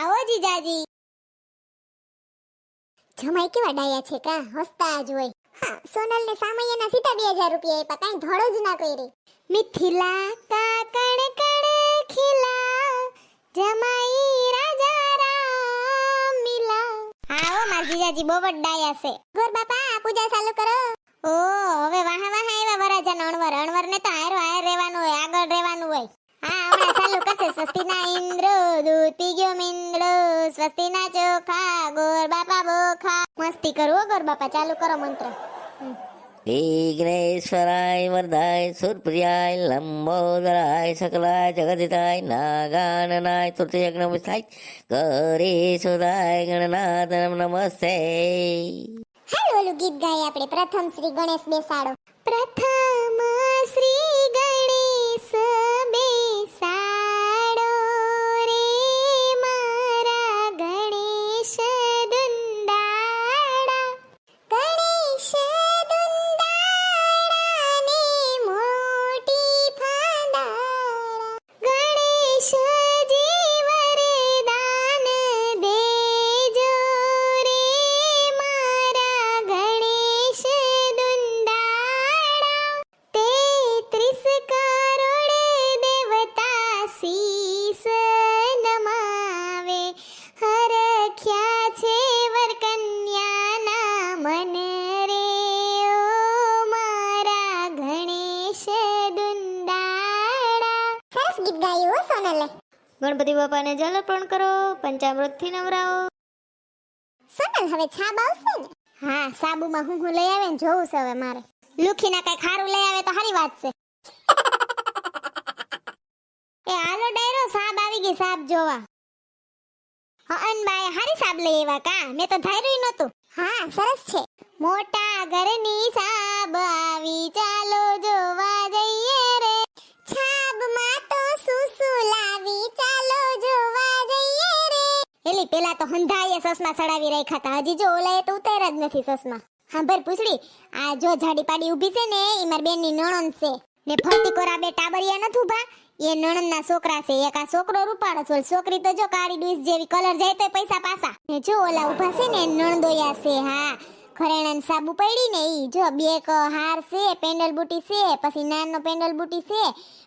આવો જીજાજી. જમાઈ કેવા ડાયા છે કા? હસતા જ હોય. હા સોનલ ને સામૈયાના સીધા બે હજાર રૂપિયા આપ્યા, કાંઈ ધોળો જ ના કરી. મિથિલા કા કણ ખીલા, જમાઈ રાજા રામ મિલા. આવો માર જીજાજી, બહુ ડાયા છે. ગોર બાપા પૂજા ચાલુ કરો. ઓ, હવે વાહ વાહ આવ્યા વરાજા અણવર. અણવર ને તો હારો હાર રહેવાનું હોય, આગળ રહેવાનું હોય. હા હમણાં ચાલુ કરશે સ્વસ્તિના ઇન્દ્રો દૂધ પી ગયો મિંદ્ર સ્વસ્તિના ચોખા ગોર બાપા બોખા મસ્તી કરો ગોર બાપા ચાલુ કરો મંત્ર વિઘ્નેશ્વરાય વરદાય સુરપ્રિયાય લંબોદરાય સકલાય જગદિતાય નાગાનનાય નમસ્તાય સુદાય ગણનાથ નમસ્તે હાલો ગીત ગાય આપણે પ્રથમ શ્રી ગણેશ બેસાડો પ્રથમ શ્રી ગણપતિ બાપાને જલ અર્પણ કરો પંચામૃતથી નવરાવો. સોનલ હવે છાબ આવશે ને? હા સાબુમાં હું હું લઈ આવે ને જોઉં છે હવે મારે. લુખીના કઈ ખારું લઈ આવે તો સારી વાત છે. એ હાલો ડાયરો સાબ આવી ગઈ સાબ જોવા. હન બાય હારી સાબ લઈ આવ્યા કા? મેં તો ધાર્યું નતું હા સરસ છે. મોટા ઘરની સાબ આવી ચાલો એલી પેલા તો હંધાઈએ સસમા ચડાવી રાખ્યા હતા. હજી જો ઓલાએ તો ઉતાર જ નથી સસમા. હા, ભર પૂછડી, આ જો જાડી પાડી ઊભી છે ને એ મારી બેનની નણંદ છે. ને ફરતી કોરા બે ટાબરિયા નથી ઊભા. એ નણંદના છોકરા છે. એક આ છોકરો રૂપાળો છે. છોકરી તો જો કાળી ડુઈસ જેવી કલર જાય તો પૈસા પાસા ને જો ઓલા ઊભા છે ને, નણંદોયા છે, હા. ઘરેણાની સાબુ પડી ને ઈ. જો બે એક હાર છે પેન્ડલ બુટી છે, પછી નાનો પેન્ડલ બુટી છે,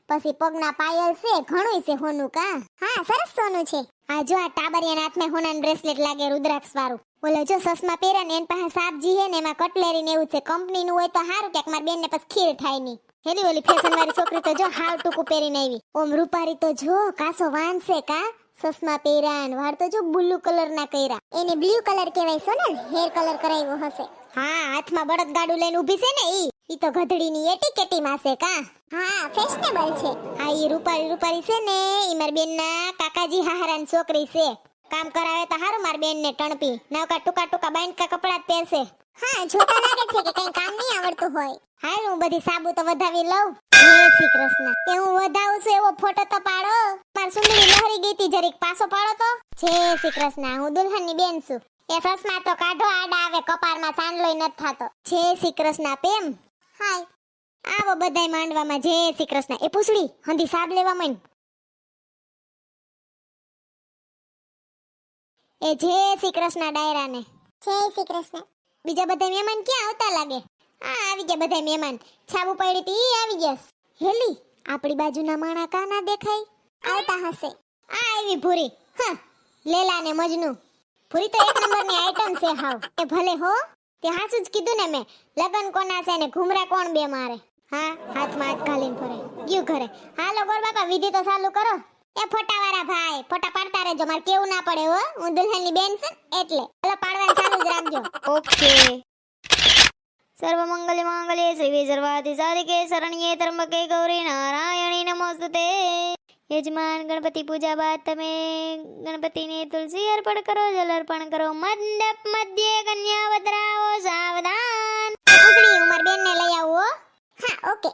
પછી પગના પાયલ છે ઘણું છે હોનું કા. હા, સરસ સોનું છે. આ જો આ ટાબરિયાના હાથમાં હોનાનું બ્રેસલેટ લાગે રુદ્રાક્ષ વાળું. ઓલો જો સસમા પહેરે ને એન પાસે સાપજી હે ને એમાં કટલેરી ને એવું છે. કંપની નું હોય તો સારું ક્યાંક મારી બેન ને પછી ખીર થાય નહીં હેલી ઓલી ફેશન વાળી છોકરી તો જો હાવ ટૂંકું પહેરીને આવી. ઓમ રૂપારી તો જો, કાસો વાંચશે કા. સસમા પહેરાન વાળ તો જો બ્લુ કલર ના કર્યા. એને બ્લુ કલર કહેવાય સોનલ હેર કલર કરાવ્યો હશે. હા, હાથમાં બળદ ગાડું લઈને ઊભી છે ને ઈ. ઈ તો ગધડીની એટીકેટી માં કા. હા ફેશનેબલ છે. હા, ઈ રૂપાળી રૂપાળી છે ને, ઈ માર બેન ના કાકાજી હાહરાની છોકરી છે. કામ કરાવે તો હારું માર બેન ને ટણપી. નવકા ટૂંકા ટૂંકા બાંધકા કપડા જ પહેરશે. હા, જોતા લાગે છે કે કઈ કામ નહીં આવડતું હોય. હાલ, હું બધી સાબુ તો વધાવી લઉં. જય શ્રી કૃષ્ણ. કે હું વધાવું છું એવો ફોટો તો પાડો. માર સુંદરી લહેરી ગઈ તી જરીક પાછો પાડો તો. જય શ્રી કૃષ્ણ હું દુલ્હનની બેન છું. એ સસમા તો કાઢો આડા આવે કપાળમાં સાંડલોય નથી થાતો. જય શ્રી કૃષ્ણ પ્રેમ. હાય. આવો બધાય માંડવામાં જય શ્રી કૃષ્ણ. એ પૂછડી હંધી સાબ લેવા મન એ જય શ્રી કૃષ્ણ ડાયરાને. જય શ્રી કૃષ્ણ. બીજા બધા મહેમાન ક્યાં આવતા લાગે? આ આવી ગયા બધા મહેમાન. છાબુ પડી તી આવી ગયા. હેલી આપણી બાજુના માણા કાના દેખાય? આવતા હશે. આ આવી ભૂરી. હ, લેલા ને મજનુ. ભૂરી તો એક નંબરની આઈટમ છે હાવ. એ ભલે હો, તે હાસુ જ કીધું ને મેં. લગન કોના છે ને ઘુમરા કોણ બે મારે? હા, હાથમાં હાથ ઘાલીને ફરે. ગયું ઘરે. હાલો ગોર બાપા, વિધિ તો ચાલુ કરો. એ ફોટાવાળા ભાઈ, ફોટા પાડતા રહેજો. મારે કેવું ના પડે હો. હું દુલ્હનની બેન છું એટલે. હાલો, પાડવાનું ચાલુ જ રાખજો. ઓકે. સર્વ મંગલ મંગલે શ્રી સર્વાધિ સાધિકે શરણ્યે ત્રંબકે ગૌરી નારાયણી નમોસ્તુતે. યજમાન ગણપતિ પૂજા બાદ તમે ગણપતિને તુલસી અર્પણ કરો, જલ અર્પણ કરો. મંડપ મધ્યે કન્યા વદરાઓ, સાવધાન. પૂછડી ઉમર બેન ને લઈ આવો હા. ઓકે.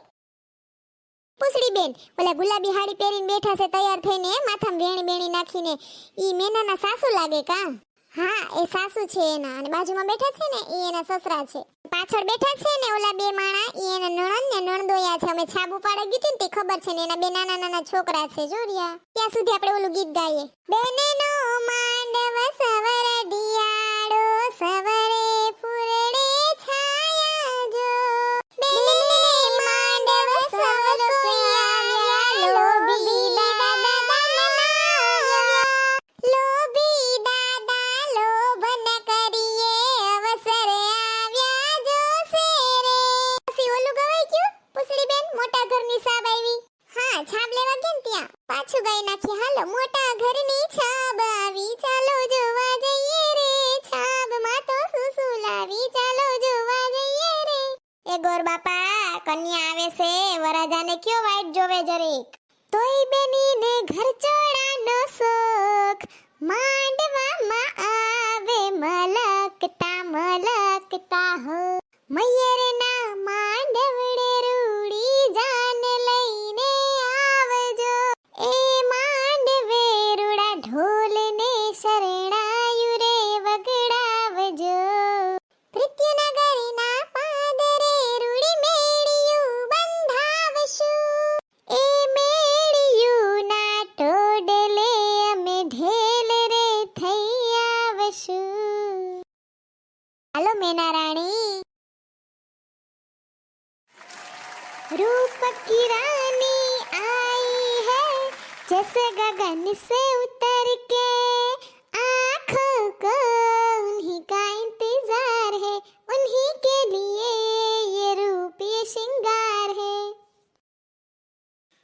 પૂછડી બેન ઓલા ગુલાબી હાડી પહેરીને બેઠા છે, તૈયાર થઈને માથામાં વેણી બેણી નાખીને. ઈ મેનાના સાસુ લાગે કા? હા, એ સાસુ છે એના. અને બાજુમાં બેઠા છે ને એ એના સસરા છે. પાછળ બેઠા છે ને, ઓલા બે માણા એ એના નણંદ ને નણદોયા છે. અમે છાબુ પાડે ગીત ને તે ખબર છે ને, એના બે નાના નાના છોકરા છે. જો રિયા, ત્યાં સુધી આપણે ઓલું ગીત ગાઈએ. બેને નો માંડવ સવર દિયાળો સવરે પાછું ગાઈ નાખી, હાલો, મોટા ઘરની છાબ આવી ચાલો જોવા જઈએ રે. છાબમાં તો સુસુ લાવી ચાલો જોવા જઈએ રે. એ ગોર બાપા, કન્યા આવે છે વરાજાને કયો વાઈટ જોવે જરીક? હાલો મેના રાણી रूप की रानी आई है जैसे गगन से उतर के आंखों को उन्हीं का इंतजार है उन्हीं के लिए ये रूप ये श्रृंगार है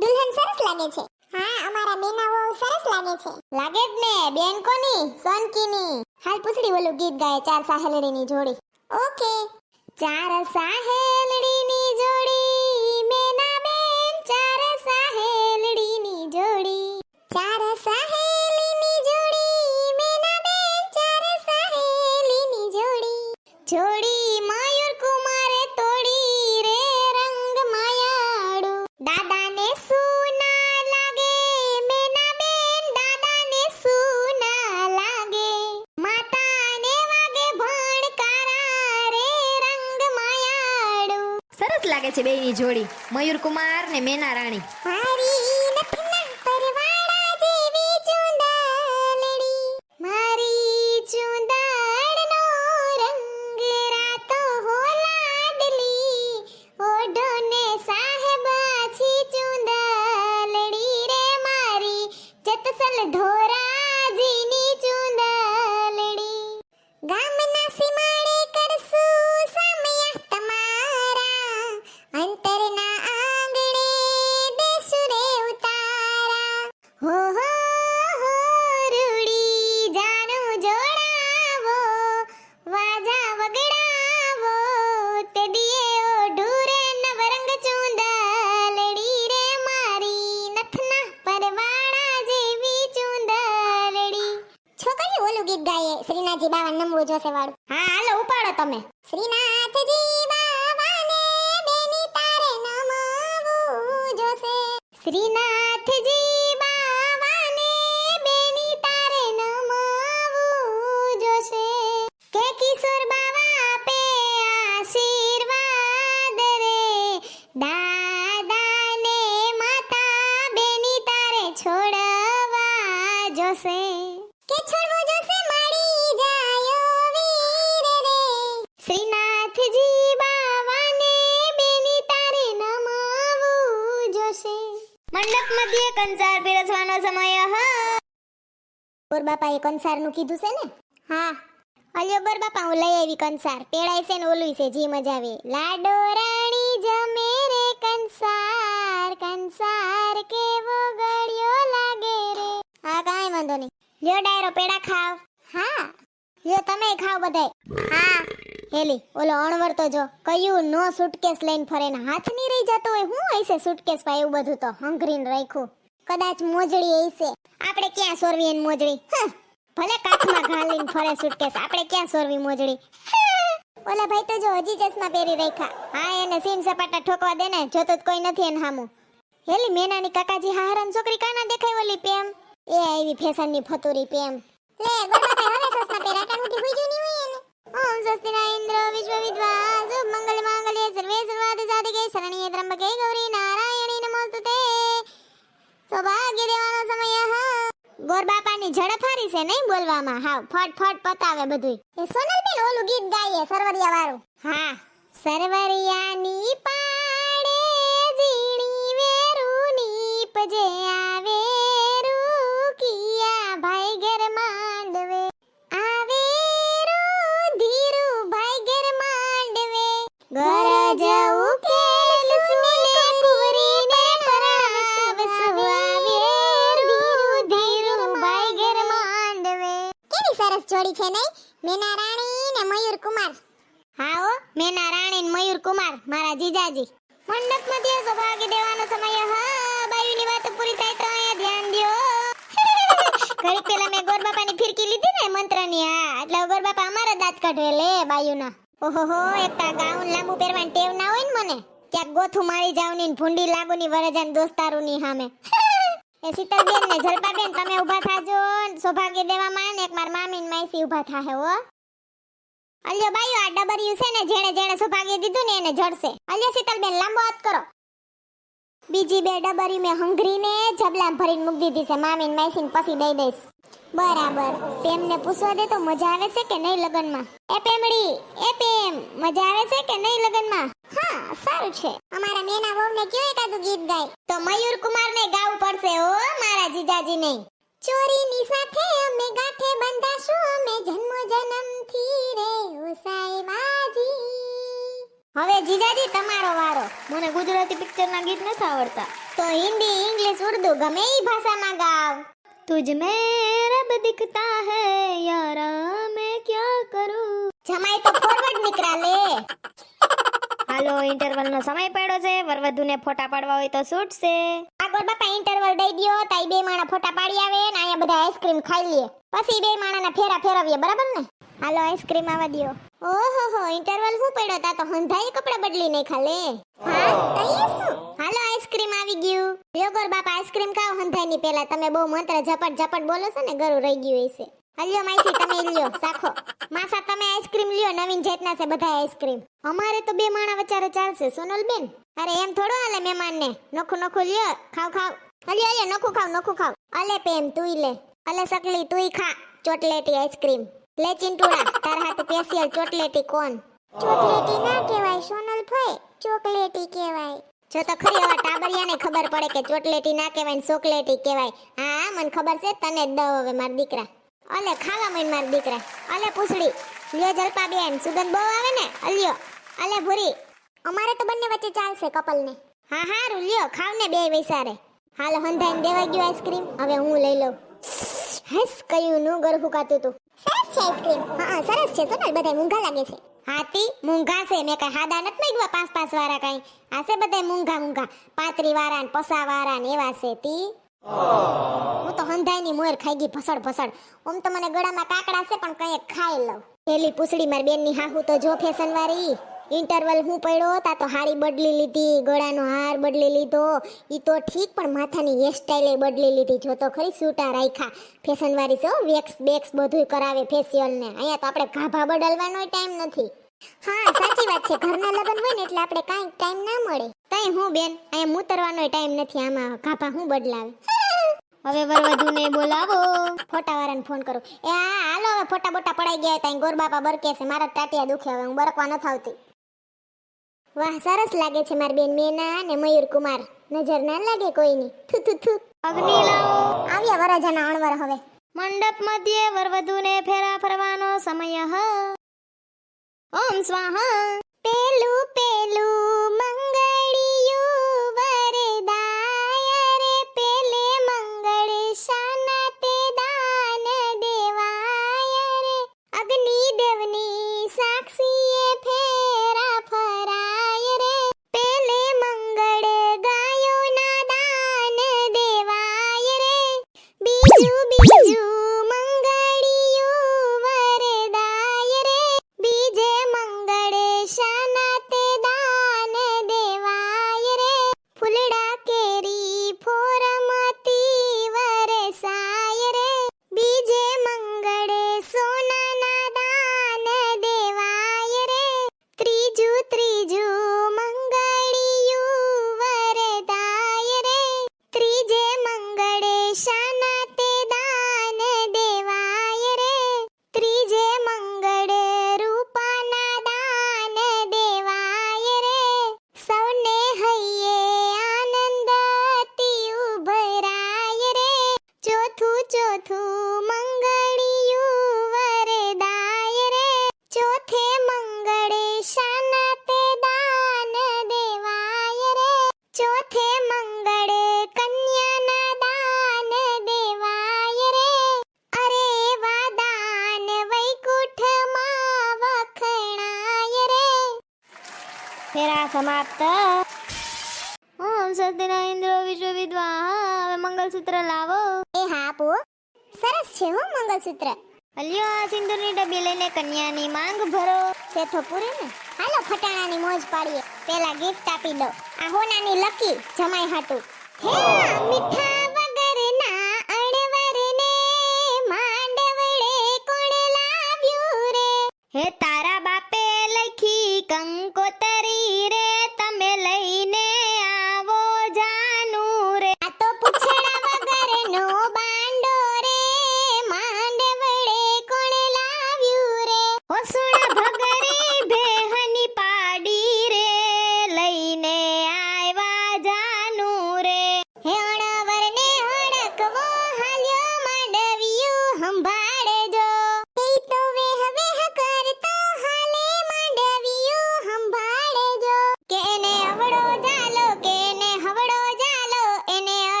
દુલ્હન સરસ લાગે છે હા અમારા બેનાઓ સરસ લાગે છે લાગે જ ને બેન કોની સોનકીની હાલ પૂછડી ઓલું ગીત ગાય ચાર સાહેલડીની જોડી ઓકે. ચાર સાહેલડીની છે બેયની જોડી. મયુર કુમાર ને મેના રાણી. છોકરીઓ ગીત ગાઈએ શ્રીનાથજી બાવા નમવું જોશે વાળું. હા હાલો ઉપાડો તમે. શ્રીનાથજી બાવાને બેની તારે નમવું જોશે. શ્રીનાથજી મંડપ કંસાર પીરસવાનો સમય હ. બોર બાપા એ કંસારનું કીધું છે ને? હા. અલ્યો બોર બાપા હું લઈ આવી કંસાર. પેળાય છે ને ઓલું છે જી મજા આવે. લાડો રાણી જમે રે કંસાર કંસાર કેવો ગળ્યો લાગે રે. હા કાંઈ વાંધો નહીં. લ્યો ડાયરો પેડા ખાવ. હા. લ્યો તમે ખાવ બધાય. હા. હેલી, ઓલો અણવર જો કયું નો સુટકેસ લઈને ફરે ને હાથ નહીં રહી જતો હોય, હું હશે સુટકેસ પા એવું બધું તો? હંગરીને રાખ્યું. કદાચ મોજડી હશે આપણે ક્યાં સોરવી એની મોજડી? ભલે કાચમાં ઘાલીને ફરે સુટકેસ આપણે ક્યાં સોરવી મોજડી? ઓલા ભાઈ તો જો હજી ચશ્મા પહેરી રાખ્યા. હા, એને સીન સપાટા ઠોકવા દે ને, જોતો જ કોઈ નથી એને હામું. હેલી, મેનાની કાકાજી હારાન છોકરી કાના દેખાય ઓલી પેમ એ આવી ફેશનની ફતુરી પેમ લે ગોડા હવે સસના પહેરા કાન ઉઠી હુઈ ઓમ સ્વસ્તિના ઇન્દ્ર વિશ્વ વિદ્વા શુભ મંગલ માંગલ્ય સર્વે સર્વાદ સાધિકે શરણ્યે ત્રંબકે ગૌરી નારાયણી નમોસ્તુતે સૌભાગ્ય દેવાનો સમય હા ગોર બાપાની ઝડપ હારી છે નહીં બોલવામાં હાવ ફટ ફટ પતાવે બધું એ સોનલબેન ઓલું ગીત ગાઈએ સરવરિયા વાળું હા સરવરિયાની પાડે ઝીણી વેરુની નીપજે આવે મારા જીજાજી મંડપ દેવાનો સમય હા બાયુની વાત પૂરી થાય ધ્યાન દ્યો ઘડીક પેલા મેં ફિરકી લીધી ને મંત્રની, હા. એટલે ગોરબાપા અમારા દાંત કાઢે લે બાયુના. ઓહોહો, એક તા ગાઉન લાંબુ પહેરવાની ટેવ ના હોય ને મને? ક્યાંક ગોથું મારી જાવની ને ભૂંડી લાગુની વરજાન દોસ્તારુની સામે. એ શીતલબેન ને જલપાબેન, તમે ઊભા થાજો સૌભાગ્ય દેવામાં ને એક માર મામી ને માઈસી ઊભા થાહે હો. અલ્યો બાયો, આ ડબરિયું છે ને જેણે જેણે સૌભાગ્ય દીધું ને એને જડશે અલ્યો શીતલબેન લાંબો હાથ કરો. બીજી બે ડબરી મેં હંગરીને જબલા ભરીને મૂકી દીધી છે મામી ને ને પછી દઈ દઈશ. બરાબર. પેમને પૂછવા દે તો મજા આવે છે કે નહીં લગનમાં? એ પેમડી એ પેમ મજા આવે છે કે નહીં લગનમાં? હા, સારું છે. અમારા મેના વહુને કયો એકાદું ગીત ગાય? તો મયુર કુમાર ને ગાવું પડશે ઓ મારા જીજાજી નહીં ચોરીની સાથે અમે ગાંઠે બંધાશું, અમે જન્મ જન્મથી રે ઓ હવે જીજાજી, તમારો વારો. મને ગુજરાતી પિક્ચરના ગીત નથી આવડતા. તો હિન્દી, ઇંગ્લિશ, ઉર્દુ ગમે ઈ ભાષામાં ગાવ. तुझ में रब दिखता है यारा मैं क्या करूं જમાઈ તો ફોરવર્ડ નીકળા લે હાલો ઇન્ટરવલ નો સમય પડ્યો છે વરવધુને ફોટા પાડવા હોય તો શૂટ છે આગળ બાપા ઇન્ટરવલ દઈ દ્યો તાઈ બે માણા ફોટા પાડી આવે ને અહીંયા બધા આઈસ્ક્રીમ ખાઈ લઈએ પછી બે માણાના ફેરા ફેરવીએ બરાબર ને હાલો આઈસ્ક્રીમ આવા દ્યો ઓહો હો ઇન્ટરવલ હું પડ્યો તા તો હંધાઈ કપડા બદલી નહીં ખાલે હા તઈએ શું હાલો આઈસ્ક્રીમ આવી ગયું. લ્યો ગોર બાપા, આઈસ્ક્રીમ ખાઓ હંધાઈ ની પેલા તમે બહુ મંત્ર ઝપટ ઝપટ બોલો છો ને, ગરું રહી ગયું હશે. હલ્યો માઈસી તમે લ્યો, સાખો. માસા, તમે આઈસ્ક્રીમ લ્યો, નવીન જેતના છે બધા આઈસ્ક્રીમ. અમારે તો બે માણા વચારે ચાલશે, સોનલ બેન. અરે એમ થોડો હાલે મહેમાન ને નોખું નોખું લ્યો, ખાવ ખાવ. હલ્યો હલ્યો, નોખું ખાવ નોખું ખાવ. અલે પેમ તુઈ લે. અલે સકલી તુઈ ખા. ચોકલેટી આઈસ્ક્રીમ. લે ચિંટુડા, તાર હાથે સ્પેશિયલ ચોકલેટી કોણ ચોકલેટી ના કહેવાય, સોનલ ભાઈ ચોકલેટી કહેવાય. જો તો ખરી હવે ટાબરિયાને ખબર પડે કે ચોકલેટી ના કહેવાય ને ચોકલેટી કહેવાય. હા મને ખબર છે તને જ દઉં હવે મારા દીકરા. અલે ખાવા મન મારા દીકરા. અલે પૂછડી. લ્યો જલપા બેન સુગંધ બહુ આવે ને? અલ્યો અલે ભૂરી. અમારે તો બંને વચ્ચે ચાલશે કપલને. હા હા લ્યો ખાવ ને બે વૈસારે. હાલ હંધાઈને દેવા ગયો આઈસ્ક્રીમ. હવે હું લઈ લઉં. હસ કયું નું ગર ફૂકાતું તું. સરસ છે આઈસ્ક્રીમ. હા સરસ છે. સોનલ બધા મૂંઘા લાગે છે? હાથી, મૂંઘા છે. મેં કઈ હાદા નથી માંગ્યા પાંચ પાંચ વાળા કઈ. આ છે બધા મૂંઘા મૂંઘા. પાતરી વાળા ને પસા વાળા ને એવા છે તી. હું તો હંધાઈની મોર ખાઈ ગઈ ભસડ ભસડ. ઓમ તો મને ગળામાં કાકડા છે, પણ કઈ ખાઈ લઉં. પેલી પૂછડી મારી બેનની હાહુ તો જો ફેશન વાળી ઇન્ટરવલ હું પડ્યો હતા તો હાડી બદલી લીધી, ગળાનો હાર બદલી લીધો. એ તો ઠીક, પણ માથાની હેરસ્ટાઈલ બદલી લીધી. જો તો ખરી સૂટા રાખ્યા. ફેશન વાળી વેક્સ બેક્સ બધું કરાવે ફેશિયલ ને. અહીંયા તો આપણે ગાભા બદલવાનો ટાઈમ નથી. હા, સાચી વાત છે. ઘરના લગ્ન હોય ને એટલે આપણે કાંઈ ટાઈમ ના મળે. કઈ હું બેન, અહીંયા મૂતરવાનો ટાઈમ નથી. આમાં ગાભા હું બદલાવે? હવે વરવધુને બોલાવો. ફોટા વાળાને ફોન કરું. એ હા હાલો, હવે ફોટા બોટા પડાઈ ગયા ત્યાં ગોર બાપા બરકે છે. મારા ટાટિયા દુખે, હવે હું બરકવા ન આવતી વાહ સરસ લાગે છે મારી બેન મેના અને મયુર કુમાર. નજર ના લાગે કોઈની. થુ થુ થુ. અગ્નિ લાવો આવ્યા વરજાના અણવર હવે. મંડપ મધ્યે વરવધુને ફેરા ફરવાનો સમય હ. ઓમ સ્વાહા. પેલું પેલું સમાપ્ત ઓમ સત્યનાઇન્દ્ર વિશ્વ વિદ્વા મંગલસૂત્ર લાવો એ હા આપો સરસ છે હો મંગલસૂત્ર અલ્યો આ સિંદૂરની ડબ્બી લઈને કન્યાની માંગ ભરો। છે તો પૂરી ને? હાલો ફટાણાની મોજ પાડીએ. પેલા ગિફ્ટ આપી દો. આ હોનાની લકી જમાઈ હાટુ. હે મીઠા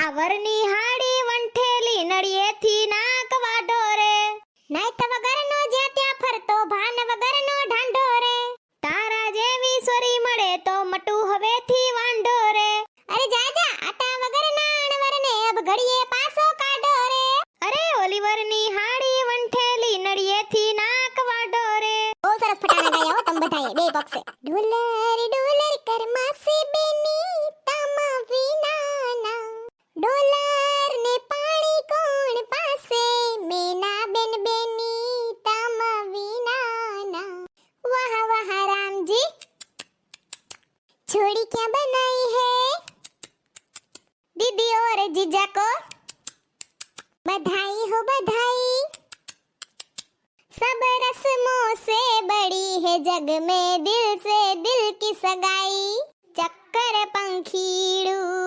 આ વરની હાડી વંઠેલી નળિયેથી ના छोड़ी क्या बनाई है। दीदी और जीजा को बधाई हो, बधाई। सब रस्मों से बड़ी है जग में दिल से दिल की सगाई। चक्कर पंखीड़ू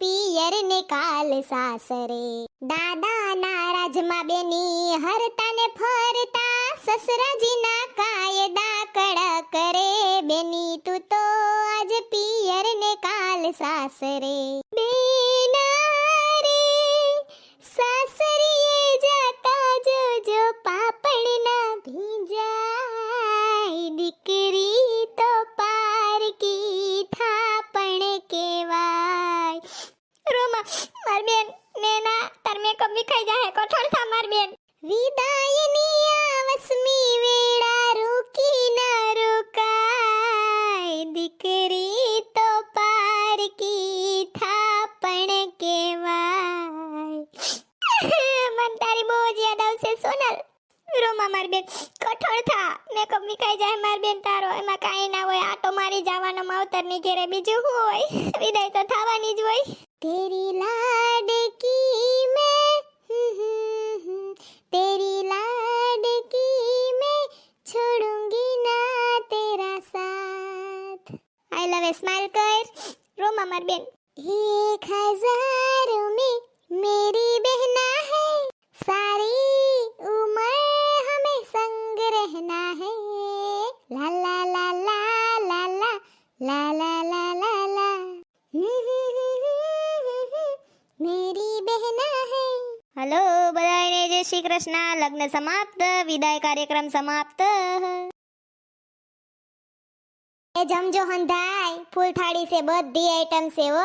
પિયરને કાલ સાસરે. દાદા ના રાજમાં બેની હરતા ને ફરતા સસરાજીના કાયદા કડક રે બેની તું તો આજ પિયરને કાલ સાસરે. કર્યું હોય. વિદાય તો થવાની જ હોય. તેરી લાડકી મે તેરી લાડકી મે છોડુંગી ના તેરા સાથ. આઈ લવ એ સ્માઈલ કર રોમા માર બેન એક હજાર મે મેરી બહેના હલો બધાને જય શ્રી કૃષ્ણ. લગ્ન સમાપ્ત, વિદાય કાર્યક્રમ સમાપ્ત. એ જમજો હંધાય. ફૂલ થાળી છે, બધી આઈટમ છે ઓ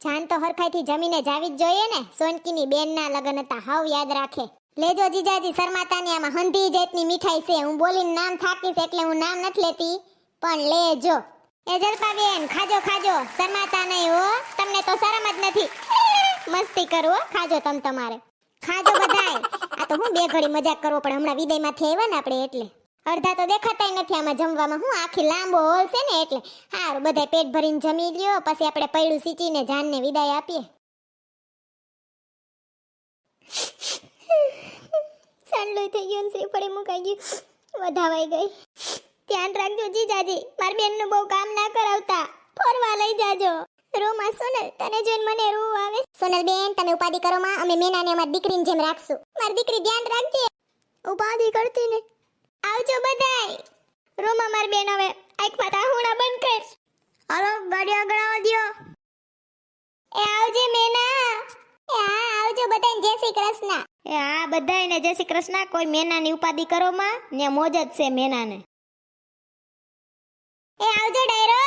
જાન તો હરખાઈથી જમીને જાવી જ જોઈએ ને. સોનકીની બેનના લગ્ન હતા હાવ યાદ રાખે. લેજો જીજાજી શર્માતાની આમાં હંધી જેટની મીઠાઈ છે. હું બોલીને નામ થાકીશ એટલે હું નામ નથી લેતી. પણ લેજો. એ જલપાબેન, ખાજો ખાજો. શરમાતા નહીં હો. તમને તો શરમ જ નથી. મસ્તી કરો ખાજો તમ તમારે. ખાજો બધાય. આ તો હું બે ઘડી મજાક કરવો, પણ હમણાં વિદાયમાંથી આવ્યા ને આપણે એટલે. અડધા તો દેખાતાય નથી આમાં જમવામાં. હું આખી લાંબો હોલ છે ને એટલે. હારું, બધાય પેટ ભરીને જમી લ્યો, પછી આપણે પૈડું સીચીને જાનને વિદાય આપીએ. સાંડલોય થઈ ગયો શ્રી પડે મુકાઈ ગયું. વધાવાઈ ગઈ. ધ્યાન રાખજો જીજાજી. મારી બેનનું બહુ કામ ના કરાવતા. ફરવા લઈ જાજો. રોમા સોનલ તને જોઈને મને રૂ આવે. સોનલ બેન તમે ઉપાધિ કરો માં અમે મેનાને અમારી દીકરીની જેમ રાખશું. મારી દીકરી ધ્યાન રાખજે. ઉપાધિ કરતી ને? આવજો બધાય. રોમા મારી બેન હવે આંખમાં તાહુણા બંધ કર. હાલો ગાડી આગળ આવવા દ્યો. એ આવજે મેના. એ હા આવજો બધાને જય શ્રી કૃષ્ણ. એ હા બધાયને જય શ્રી કૃષ્ણ. કોઈ મેનાની ઉપાધિ કરો માં ને મોજ જ છે મેનાને. એ આવજો ડાયરો.